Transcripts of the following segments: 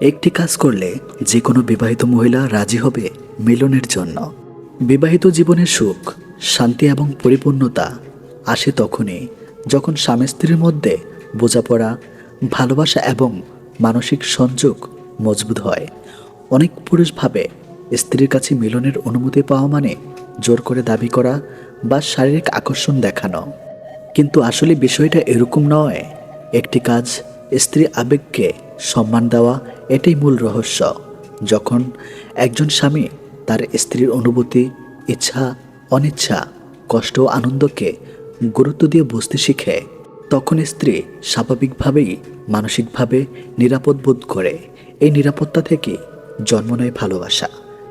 একটি কাজ করলে যে কোনো বিবাহিত মহিলা রাজি হবে মিলনের জন্য। বিবাহিত জীবনের সুখ, শান্তি এবং পরিপূর্ণতা আসে তখনই যখন স্বামী স্ত্রীর মধ্যে বোঝাপড়া, ভালোবাসা এবং মানসিক সংযোগ মজবুত হয়। অনেক পুরুষ ভাবে স্ত্রীর কাছে মিলনের অনুমতি পাওয়া মানে জোর করে দাবি করা বা শারীরিক আকর্ষণ দেখানো। কিন্তু আসলে বিষয়টা এরকম নয়। একটি কাজ স্ত্রী আবেগকে সম্মান দেওয়া এটাই মূল রহস্য। যখন একজন স্বামী তার স্ত্রীর অনুভূতি, ইচ্ছা, অনিচ্ছা, কষ্ট ও আনন্দকে গুরুত্ব দিয়ে বুঝতে শিখে, তখন স্ত্রী স্বাভাবিকভাবেই মানসিকভাবে নিরাপদ বোধ করে। এই নিরাপত্তা থেকে জন্ম নেয় ভালোবাসা,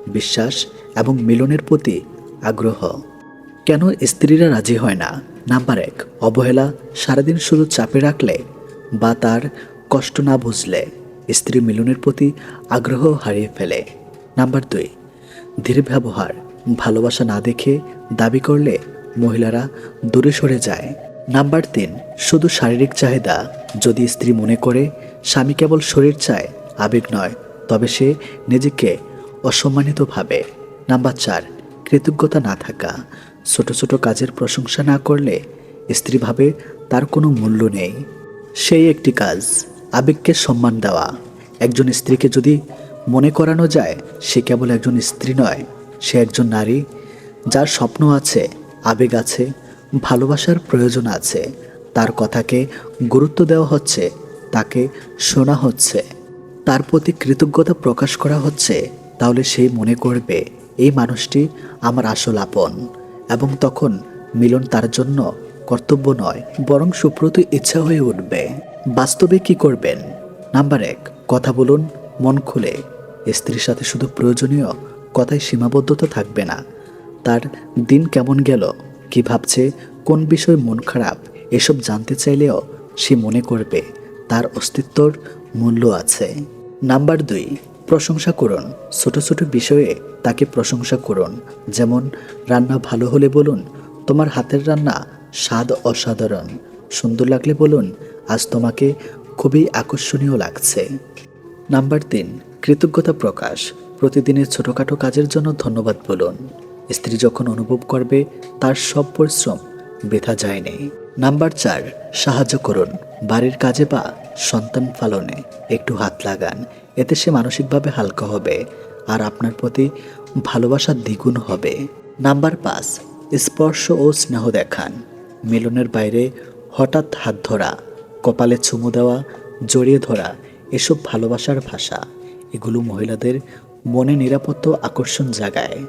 বিশ্বাস এবং মিলনের প্রতি আগ্রহ। কেন স্ত্রীরা রাজি হয় না? নাম্বার এক, অবহেলা সারাদিন শুধু চাপে রাখলে বা তার কষ্ট না বুঝলে। স্ত্রী মিলনের প্রতি আগ্রহ হারিয়ে ফেলে। নাম্বার দুই, ধীর ব্যবহার। ভালোবাসা না দেখে দাবি করলে মহিলারা দূরে সরে যায়। নাম্বার তিন, শুধু শারীরিক চাহিদা। যদি স্ত্রী মনে করে স্বামী কেবল শরীর চায়, আবেগ নয়, তবে সে নিজেকে অসম্মানিত ভাবে নাম্বার চার, কৃতজ্ঞতা না থাকা। ছোট ছোট কাজের প্রশংসা না করলে স্ত্রী ভাবে তার কোনো মূল্য নেই। সেই একটি কাজ। আবেগকে সম্মান দেওয়া। একজন স্ত্রীকে যদি মনে করানো যায়, সে কেবল একজন স্ত্রী নয়, সে একজন নারী, যার স্বপ্ন আছে, আবেগ আছে, ভালোবাসার প্রয়োজন আছে, তার কথাকে গুরুত্ব দেওয়া হচ্ছে, তাকে শোনা হচ্ছে, তার প্রতি কৃতজ্ঞতা প্রকাশ করা হচ্ছে, তাহলে সেই মনে করবে, এই মানুষটি আমার আসল আপন। এবং তখন মিলন তার জন্য কর্তব্য নয়, বরং সুপ্রত ইচ্ছা হয়ে উঠবে। বাস্তবে কি করবেন? নাম্বার এক, কথা বলুন, মন খুলে। স্ত্রীর সাথে শুধু প্রয়োজনীয় কথায় সীমাবদ্ধতা থাকবে না। তার দিন কেমন গেল? কি ভাবছে? কোন বিষয় মন খারাপ? এসব জানতে চাইলেও সে মনে করবে, তার অস্তিত্বর মূল্য আছে। নাম্বার দুই, প্রশংসা করুন। ছোট ছোট বিষয়ে তাকে প্রশংসা করুন। যেমন, রান্না ভালো হলে বলুন, তোমার হাতের রান্না স্বাদ অসাধারণ। সুন্দর লাগলে বলুন আজ তোমাকে খুবই আকর্ষণীয় লাগছে। নাম্বার তিন, কৃতজ্ঞতা প্রকাশ। প্রতিদিনের ছোটোখাটো কাজের জন্য ধন্যবাদ বলুন। স্ত্রী যখন অনুভব করবে, তার সব পরিশ্রম বৃথা যায়নি। নাম্বার চার, সাহায্য করুন। বাড়ির কাজে বা সন্তান পালনে একটু হাত লাগান। এতে সে মানসিকভাবে হালকা হবে আর আপনার প্রতি ভালোবাসা দ্বিগুণ হবে। নাম্বার পাঁচ, স্পর্শ ও স্নেহ দেখান। মিলনের বাইরে হঠাৎ হাত ধরা। কপালে চুমু দেওয়া, জড়িয়ে ধরা, এসব ভালোবাসার ভাষা, এগুলো মহিলাদের মনে নিরাপত্তা আকর্ষণ জাগায়।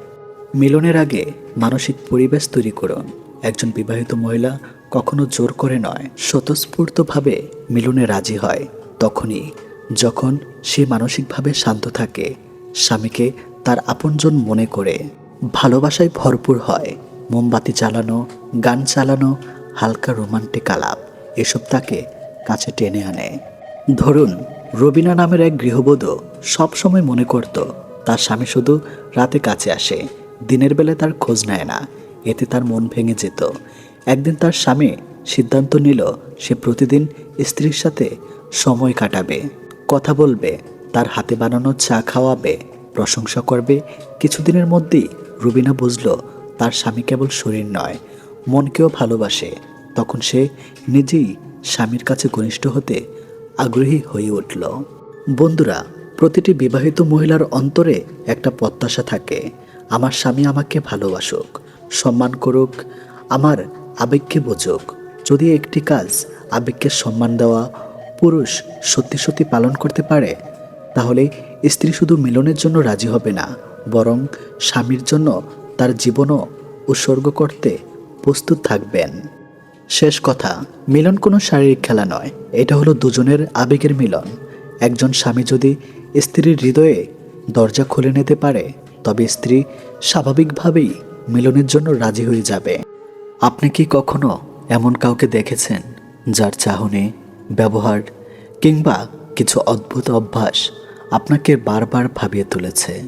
মিলনের আগে মানসিক পরিবেশ তৈরি করুন। একজন বিবাহিত মহিলা কখনো জোর করে নয়, স্বতঃস্ফূর্তভাবে মিলনে রাজি হয়। তখনই, যখন সে মানসিকভাবে শান্ত থাকে, স্বামীকে তার আপনজন মনে করে। ভালোবাসায় ভরপুর হয়, মোমবাতি চালানো গান চালানো, হালকা রোমান্টিক আলাপ, এসব তাকে কাছে টেনে আনে। ধরুন, রবিনা নামের এক গৃহবধূ সবসময় মনে করত, তার স্বামী শুধু রাতে কাছে আসে, দিনের বেলা তার খোঁজ নেয় না, এতে তার মন ভেঙে যেত। একদিন তার স্বামী সিদ্ধান্ত নিল, সে প্রতিদিন স্ত্রীর সাথে সময় কাটাবে, কথা বলবে, তার হাতে বানানো চা খাওয়াবে, প্রশংসা করবে। কিছুদিনের মধ্যেই রুবিনা বুঝল, তার স্বামী কেবল শরীর নয়, মনকেও ভালোবাসে। তখন সে নিজেই স্বামীর কাছে ঘনিষ্ঠ হতে আগ্রহী হয়ে উঠল। বন্ধুরা, প্রতিটি বিবাহিত মহিলার অন্তরে একটা প্রত্যাশা থাকে। আমার স্বামী আমাকে ভালোবাসুক, সম্মান করুক, আমার আবেগকে বোঝুক। যদি একটি কাজ আবেগকে সম্মান দেওয়া পুরুষ সত্যি সত্যি পালন করতে পারে, তাহলে স্ত্রী শুধু মিলনের জন্য রাজি হবে না, বরং স্বামীর জন্য তার জীবনও উৎসর্গ করতে প্রস্তুত থাকবেন। শেষ কথা, মিলন কোনো শারীরিক খেলা নয়। এটা হলো দুজনের আবেগের মিলন। একজন স্বামী যদি স্ত্রীর হৃদয়ে দরজা খুলে নিতে পারে, তবে স্ত্রী স্বাভাবিকভাবেই মিলনের জন্য রাজি হয়ে যাবে। আপনি কি কখনো এমন কাউকে দেখেছেন যার চাহনি, ব্যবহার কিংবা কিছু অদ্ভুত অভ্যাস আপনাকে বারবার ভাবিয়ে তুলেছে?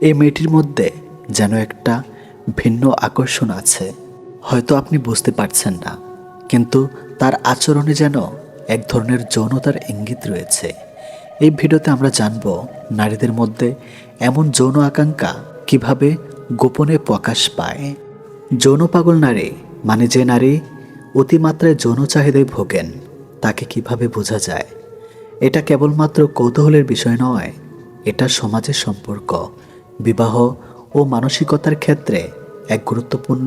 এই মেয়েটির মধ্যে যেন একটা ভিন্ন আকর্ষণ আছে। হয়তো আপনি বুঝতে পারছেন না, কিন্তু তার আচরণে যেন এক ধরনের যৌনতার ইঙ্গিত রয়েছে। এই ভিডিওতে আমরা জানব নারীদের মধ্যে এমন যৌন আকাঙ্ক্ষা কীভাবে গোপনে প্রকাশ পায়। যৌন পাগল নারী মানে যে নারী অতিমাত্রায় যৌন চাহিদায় ভোগেন, তাকে কীভাবে বোঝা যায়? এটা কেবলমাত্র কৌতূহলের বিষয় নয়, এটা সমাজের সম্পর্ক, বিবাহ ও মানসিকতার ক্ষেত্রে এক গুরুত্বপূর্ণ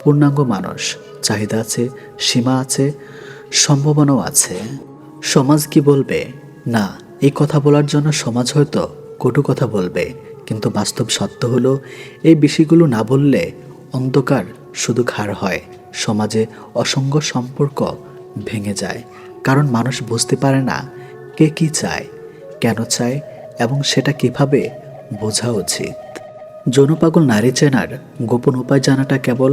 পূর্ণাঙ্গ মানুষ। চাহিদা আছে, সীমা আছে, সম্ভাবনাও আছে। সমাজ কি বলবে? না, এই কথা বলার জন্য সমাজ হয়তো কটু কথা বলবে, কিন্তু বাস্তব সত্য হলো, এই বিষয়গুলো না বললে অন্ধকার শুধু খার হয়। সমাজে অসংখ্য সম্পর্ক ভেঙে যায়, কারণ মানুষ বুঝতে পারে না কে কি চায়, কেন চায়, এবং সেটা কীভাবে বোঝা উচিত। যৌনপাগল নারী চেনার গোপন উপায় জানাটা কেবল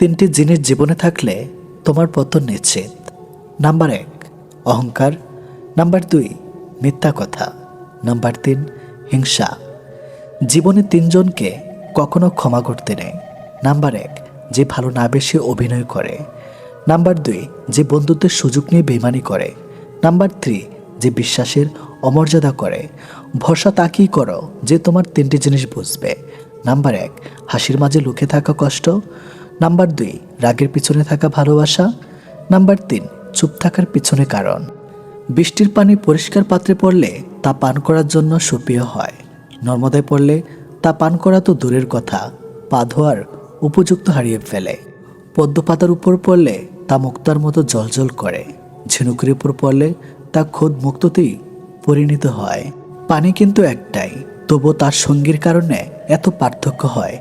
তিনটি জিনিস জীবনে থাকলে তোমার পতন নিশ্চিত। নাম্বার এক, অহংকার। নাম্বার দুই, মিথ্যা কথা। নাম্বার তিন, হিংসা। জীবনে তিনজনকে কখনো ক্ষমা করতে নেই। নাম্বার এক, যে ভালো না বেশি অভিনয় করে। নাম্বার দুই, যে বন্ধুত্বের সুযোগ নিয়ে বেমানি করে। নাম্বার থ্রি, যে বিশ্বাসের অমর্যাদা করে। ভরসা তাকেই করো যে তোমার তিনটি জিনিস বুঝবে। নাম্বার এক, হাসির মাঝে লুকে থাকা কষ্ট। নাম্বার দুই, রাগের পিছনে থাকা ভালোবাসা। নাম্বার তিন, চুপ থাকার পিছনে কারণ। বৃষ্টির পানি পরিষ্কার পাত্রে পড়লে তা পান করার জন্য সুপ্রিয় হয়। নর্মদায় পড়লে তা পান করা তো দূরের কথা। পা ধোয়ার উপযুক্ত হারিয়ে ফেলে। পদ্মপাতার উপর পড়লে তা মুক্তার মতো জলজল করে। ঝিনুকের উপর পড়লে তা খোদ মুক্ততেই পরিণত হয়। পানি কিন্তু একটাই তবু তার সঙ্গীর কারণে এত পার্থক্য হয়।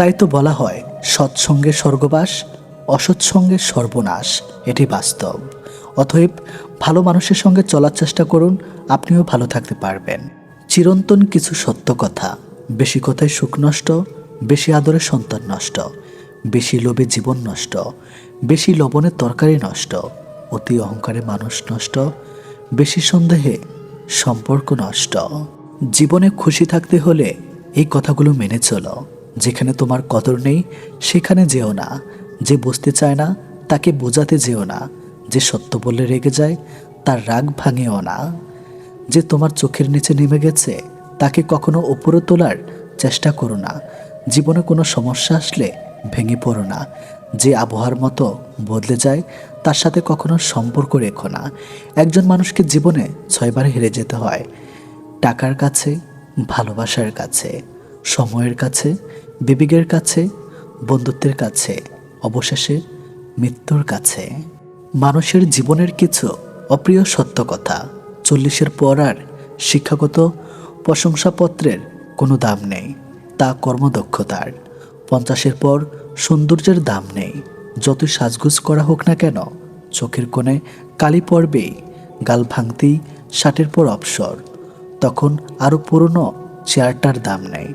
তাই তো বলা হয় সৎসঙ্গে স্বর্গবাস অসৎসঙ্গে সর্বনাশ। এটি বাস্তব। অতএব, ভালো মানুষের সঙ্গে চলার চেষ্টা করুন, আপনিও ভালো থাকতে পারবেন। চিরন্তন কিছু সত্য কথা। বেশি কথায় সুখ নষ্ট, বেশি আদরে সন্তান নষ্ট, বেশি লোভে জীবন নষ্ট, বেশি লবণের তরকারি নষ্ট, অতি অহংকারে মানুষ নষ্ট, বেশি সন্দেহে সম্পর্ক নষ্ট। জীবনে খুশি থাকতে হলে এই কথাগুলো মেনে চলো। যেখানে তোমার কদর নেই, সেখানে যেও না। যে বুঝতে চায় না, তাকে বোঝাতে যেও না। যে সত্য বললে রেগে যায়, তার রাগ ভাঙেও না। যে তোমার চোখের নিচে নেমে গেছে, তাকে কখনো ওপরে তোলার চেষ্টা করো না। জীবনে কোনো সমস্যা আসলে ভেঙে পড়ো না। যে আবহাওয়ার মতো বদলে যায়, তার সাথে কখনো সম্পর্ক রেখো না। একজন মানুষকে জীবনে ছয়বার হেরে যেতে হয়। টাকার কাছে, ভালোবাসার কাছে। সময়ের কাছে, বিবেকের কাছে, বন্ধুত্বের কাছে, অবশেষে মৃত্যুর কাছে। মানুষের জীবনের কিছু অপ্রিয় সত্য কথা, চল্লিশের পর আর শিক্ষাগত প্রশংসাপত্রের কোনো দাম নেই, তা কর্মদক্ষতার। পঞ্চাশের পর সৌন্দর্যের দাম নেই, যতই সাজগুজ করা হোক না কেন, চোখের কোণে কালি পড়বেই, গাল ভাঙতেই ষাটের পর অবসর। তখন আরও পুরনো চেয়ারটার দাম নেই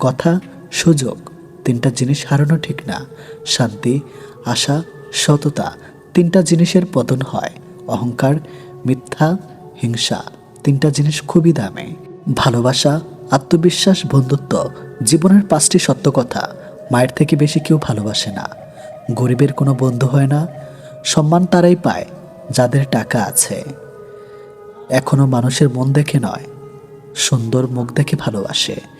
কথা, সুযোগ, তিনটা জিনিস হারানো ঠিক না। শান্তি, আশা, সততা, তিনটা জিনিসের পতন হয়। অহংকার, মিথ্যা, হিংসা, তিনটা জিনিস খুবই দামে। ভালোবাসা, আত্মবিশ্বাস, বন্ধুত্ব, জীবনের পাঁচটি সত্য কথা। মায়ের থেকে বেশি কেউ ভালোবাসে না। গরিবের কোনো বন্ধু হয় না। সম্মান তারাই পায়, যাদের টাকা আছে। এখনও মানুষের মন দেখে নয়, সুন্দর মুখ দেখে ভালোবাসে।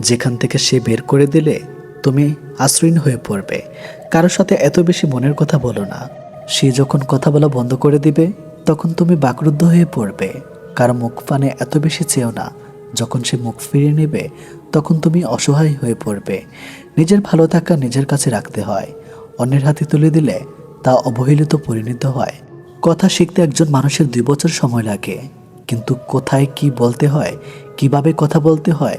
যেখান থেকে সে বের করে দিলে তুমি আশ্রয়ীন হয়ে পড়বে। কারোর সাথে এত বেশি মনের কথা বলো না। সে যখন কথা বলা বন্ধ করে দিবে, তখন তুমি বাকরুদ্ধ হয়ে পড়বে। কারও মুখ পানে এত বেশি চেও না। যখন সে মুখ ফিরিয়ে নেবে, তখন তুমি অসহায় হয়ে পড়বে। নিজের ভালো থাকা নিজের কাছে রাখতে হয়। অন্যের হাতে তুলে দিলে তা অবহেলিত পরিণত হয়। কথা শিখতে একজন মানুষের দুই বছর সময় লাগে। কিন্তু কোথায় কি বলতে হয়, কীভাবে কথা বলতে হয়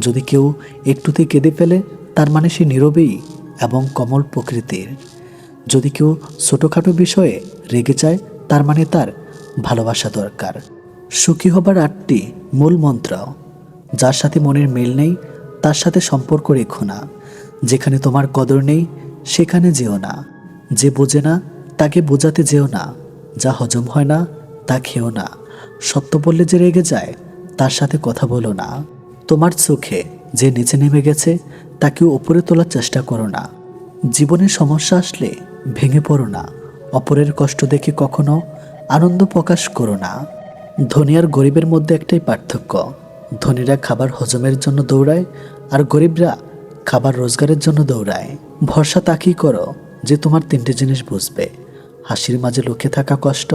যদি কেউ একটুতে কেঁদে ফেলে, তার মানে সে নীরবেই এবং কমল প্রকৃতির। যদি কেউ ছোটোখাটো বিষয়ে রেগে যায়, তার মানে তার ভালোবাসা দরকার। সুখী হবার আটটি মূল মন্ত্র, যার সাথে মনের মিল নেই, তার সাথে সম্পর্ক রেখো না। যেখানে তোমার কদর নেই, সেখানে যেও না। যে বোঝে না, তাকে বোঝাতে যেও না। যা হজম হয় না, তা খেও না। সত্য বললে যে রেগে যায়, তার সাথে কথা বলো না। তোমার চোখে যে নিচে নেমে গেছে, তাকে উপরে তোলার চেষ্টা করো না। জীবনে সমস্যা আসলে ভেঙে পড়ো না। অপরের কষ্ট দেখে কখনো আনন্দ প্রকাশ করো না। ধনী আর গরিবের মধ্যে একটাই পার্থক্য। ধনীরা খাবার হজমের জন্য দৌড়ায় আর গরিবরা খাবার রোজগারের জন্য দৌড়ায়। ভরসা তাকেই করো যে তোমার তিনটে জিনিস বুঝবে। হাসির মাঝে লুকে থাকা কষ্ট,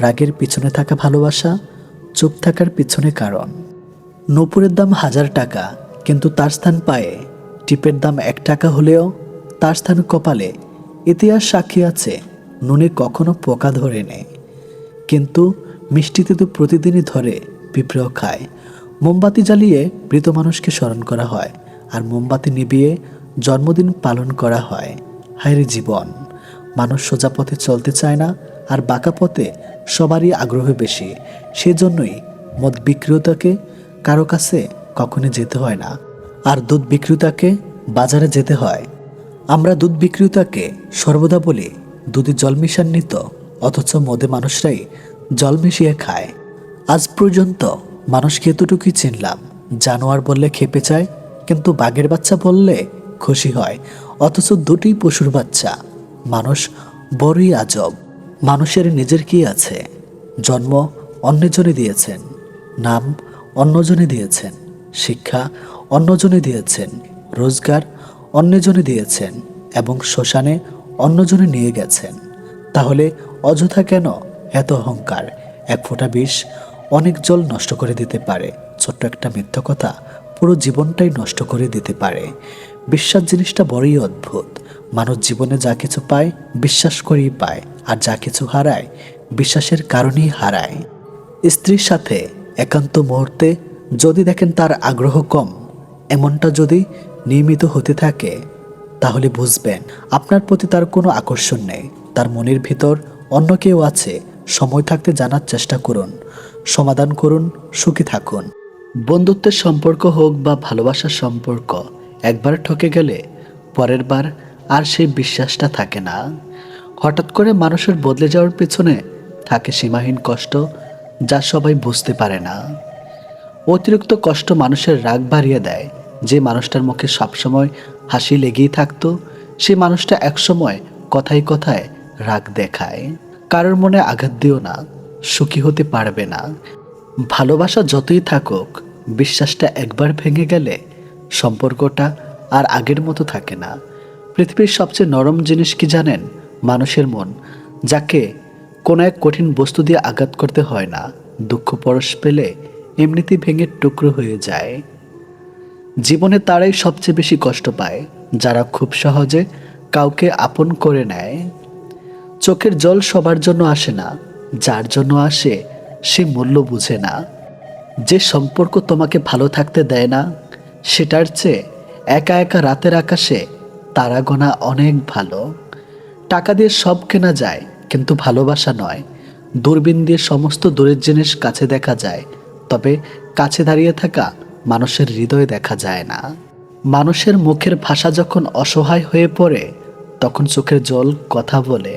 রাগের পিছনে থাকা ভালোবাসা, চুপ থাকার পিছনে কারণ। নূপুরের দাম হাজার টাকা, কিন্তু তার স্থান পায়ে। টিপের দাম এক টাকা হলেও তার স্থান কপালে। ইতিহাস সাক্ষী আছে, নুনে কখনো পোকা ধরে নেয় কিন্তু মিষ্টিতে তো প্রতিদিনই ধরে পিঁপড়েও খায়। মোমবাতি জ্বালিয়ে মৃত মানুষকে স্মরণ করা হয়, আর মোমবাতি নিবিয়ে জন্মদিন পালন করা হয়। হায়রে জীবন, মানুষ সোজা পথে চলতে চায় না, আর বাঁকা পথে সবারই আগ্রহ বেশি। সেজন্যই মদ বিক্রেতাকে কারও কাছে কখনো যেতে হয় না। আর দুধ বিক্রেতাকে বাজারে যেতে হয়। আমরা দুধ বিক্রেতাকে সর্বদা বলি, দুধে জল মিশান্বিত অথচ মদে মানুষরাই জল মিশিয়ে খায়। আজ পর্যন্ত মানুষকে এতটুকুই চিনলাম, জানোয়ার বললে খেপে চায় কিন্তু বাঘের বাচ্চা বললে খুশি হয়, অথচ দুটি পশুর বাচ্চা। মানুষ বড়ই আজব, মানুষের নিজের কি আছে? জন্ম অন্যজনে দিয়েছেন। নাম অন্যজনে দিয়েছেন শিক্ষা, অন্যজনে দিয়েছেন রোজগার, অন্যজনে দিয়েছেন এবং শ্মশানে অন্যজনে নিয়ে গেছেন। তাহলে অযথা কেন এত অহংকার? এক ফোঁটা বিষ অনেক জল নষ্ট করে দিতে পারে। ছোট্ট একটা মিথ্যা কথা পুরো জীবনটাই নষ্ট করে দিতে পারে। বিশ্বাস জিনিসটা বড়ই অদ্ভুত। মানুষ জীবনে যা কিছু পায়, বিশ্বাস করেই পায়। আর যা কিছু হারায়, বিশ্বাসের কারণেই হারায়। স্ত্রীর সাথে একান্ত মুহূর্তে যদি দেখেন তার আগ্রহ কম, এমনটা যদি নিয়মিত হতে থাকে, তাহলে বুঝবেন আপনার প্রতি তার কোনো আকর্ষণ নেই। তার মনের ভিতর অন্য কেউ আছে, সময় থাকতে জানার চেষ্টা করুন, সমাধান করুন, সুখী থাকুন। বন্ধুত্বের সম্পর্ক হোক বা ভালোবাসার সম্পর্ক, একবার ঠকে গেলে পরের বার আর সেই বিশ্বাসটা থাকে না। হঠাৎ করে মানুষের বদলে যাওয়ার পেছনে থাকে সীমাহীন কষ্ট যা সবাই বুঝতে পারে না। অতিরিক্ত কষ্ট মানুষের রাগ বাড়িয়ে দেয়। যে মানুষটার মুখে সবসময় হাসি লেগেই থাকতো, সে মানুষটা একসময় কথায় কথায় রাগ দেখায়। কারোর মনে আঘাত দিও না, সুখী হতে পারবে না। ভালোবাসা যতই থাকুক, বিশ্বাসটা একবার ভেঙে গেলে সম্পর্কটা আর আগের মতো থাকে না। পৃথিবীর সবচেয়ে নরম জিনিস কি জানেন? মানুষের মন, যাকে কোনো এক কঠিন বস্তু দিয়ে আঘাত করতে হয় না। দুঃখ পরশ পেলে এমনিতেই ভেঙে টুকরো হয়ে যায়। জীবনে তারাই সবচেয়ে বেশি কষ্ট পায়, যারা খুব সহজে কাউকে আপন করে নেয়। চোখের জল সবার জন্য আসে না, যার জন্য আসে সে মূল্য বুঝে না। যে সম্পর্ক তোমাকে ভালো থাকতে দেয় না, সেটার চেয়ে একা একা রাতের আকাশে তারা গোনা অনেক ভালো। টাকা দিয়ে সব কেনা যায় কিন্তু ভালোবাসা নয়। দূরবীন দিয়ে সমস্ত দূরের জিনিস কাছে দেখা যায়, তবে কাছে দাঁড়িয়ে থাকা মানুষের হৃদয় দেখা যায় না। মানুষের মুখের ভাষা যখন অসহায় হয়ে পড়ে, তখন চোখের জল কথা বলে।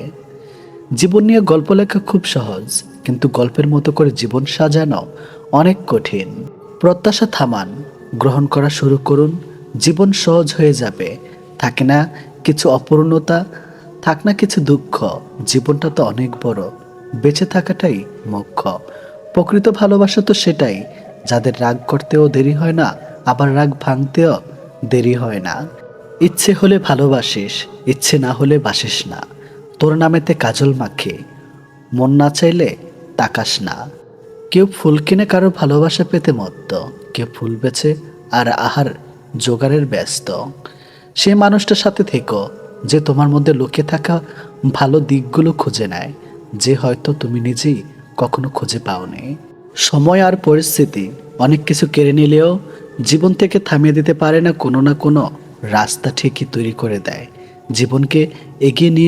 জীবন নিয়ে গল্প লেখা খুব সহজ, কিন্তু গল্পের মতো করে জীবন সাজানো অনেক কঠিন। প্রত্যাশা থামান, গ্রহণ করা শুরু করুন, জীবন সহজ হয়ে যাবে। থাকে না কিছু অপূর্ণতা থাক না কিছু দুঃখ, জীবনটা তো অনেক বড়। বেঁচে থাকাটাই মুখ্য প্রকৃত ভালোবাসা তো সেটাই, যাদের রাগ করতেও দেরি হয় না, আবার রাগ ভাঙতেও দেরি হয় না। ইচ্ছে হলে ভালোবাসিস, ইচ্ছে না হলে বাসিস না। তোর নামেতে কাজল মাখে, মন না চাইলে তাকাস না। কেউ ফুল কিনে কারও ভালোবাসা পেতে মত্ত, কেউ ফুল বেছে আর আহার জোগাড়ের ব্যস্ত। সে মানুষটার সাথে থেকো যে তোমার মধ্যে লুকিয়ে থাকা ভালো দিকগুলো খুঁজে নেয়, যে হয়তো তুমি নিজেই কখনো খুঁজে পাওনি। সময় আর পরিস্থিতি, অনেক কিছু কেড়ে নিলেও জীবন থেকে থামিয়ে দিতে পারে না কোনো না কোনো রাস্তা ঠিকই তৈরি করে দেয়। জীবনকে এগিয়ে নিয়ে